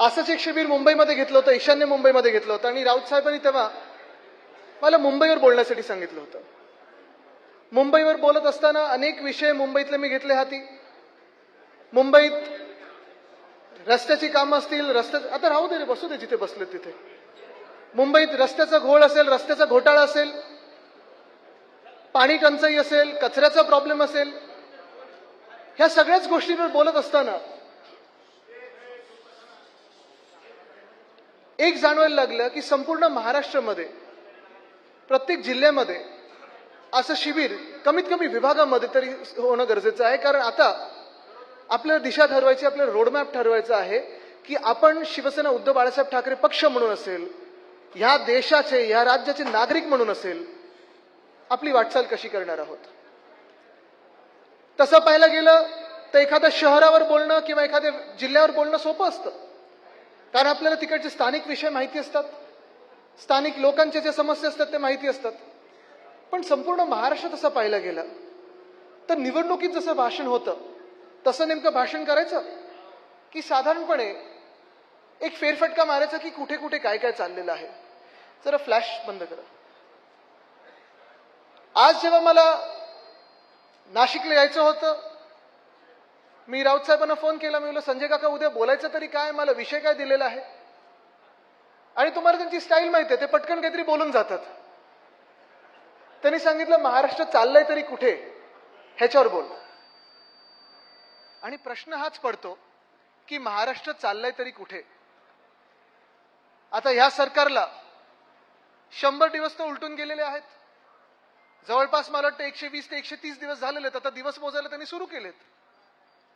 असंच एक शिबिर मुंबईमध्ये घेतलं होतं ईशान्य मुंबईमध्ये घेतलं होतं. आणि राऊत साहेबांनी तेव्हा मला मुंबईवर बोलण्यासाठी सांगितलं होतं. मुंबईवर बोलत असताना अनेक विषय मुंबईतले मी घेतले हाती. मुंबईत रस्त्याची कामं असतील रस्त्या आता राहू दे रे बसू दे जिथे बसले तिथे. मुंबईत रस्त्याचा घोळ असेल रस्त्याचा घोटाळा असेल पाणी टंचाई असेल कचऱ्याचा प्रॉब्लेम असेल ह्या सगळ्याच गोष्टींवर बोलत असताना एक जाणवायला लागलं की संपूर्ण महाराष्ट्रामध्ये प्रत्येक जिल्ह्यामध्ये असं शिबिर कमीत कमी विभागामध्ये तरी होणं गरजेचं आहे. कारण आता आपल्याला दिशा ठरवायची आपल्याला रोडमॅप ठरवायचा आहे की आपण शिवसेना उद्धव बाळासाहेब ठाकरे पक्ष म्हणून असेल ह्या देशाचे ह्या राज्याचे नागरिक म्हणून असेल आपली वाटचाल कशी करणार आहोत? तसं पाहायला गेलं तर एखाद्या शहरावर बोलणं किंवा एखाद्या जिल्ह्यावर बोलणं सोपं असतं. कारण आपल्याला तिकडचे स्थानिक विषय माहिती असतात. स्थानिक लोकांच्या ज्या समस्या असतात ते माहिती असतात. पण संपूर्ण महाराष्ट्र तसं पाहायला गेलं तर निवडणुकीत जसं भाषण होतं तसं नेमकं भाषण करायचं? की साधारणपणे एक फेरफटका मारायचा की कुठे कुठे काय काय चाललेलं आहे? जरा फ्लॅश बंद करा. आज जेव्हा मला नाशिकला यायचं होतं मी राऊत साहेबांना फोन केला मी म्हणलं संजय काका उद्या बोलायचं तरी काय? मला विषय काय दिलेला आहे? आणि तुम्हाला त्यांची स्टाईल माहिती आहे ते पटकन काहीतरी बोलून जातात. त्यांनी सांगितलं महाराष्ट्र चाललंय तरी कुठे? ह्याच्यावर बोल. आणि प्रश्न हाच पडतो की महाराष्ट्र चाललंय तरी कुठे? आता ह्या सरकारला शंभर दिवस तर उलटून गेलेले आहेत. जवळपास मला वाटतं एकशे वीस ते एकशे तीस दिवस झालेले आहेत. आता दिवस मोजायला त्यांनी सुरू केलेत.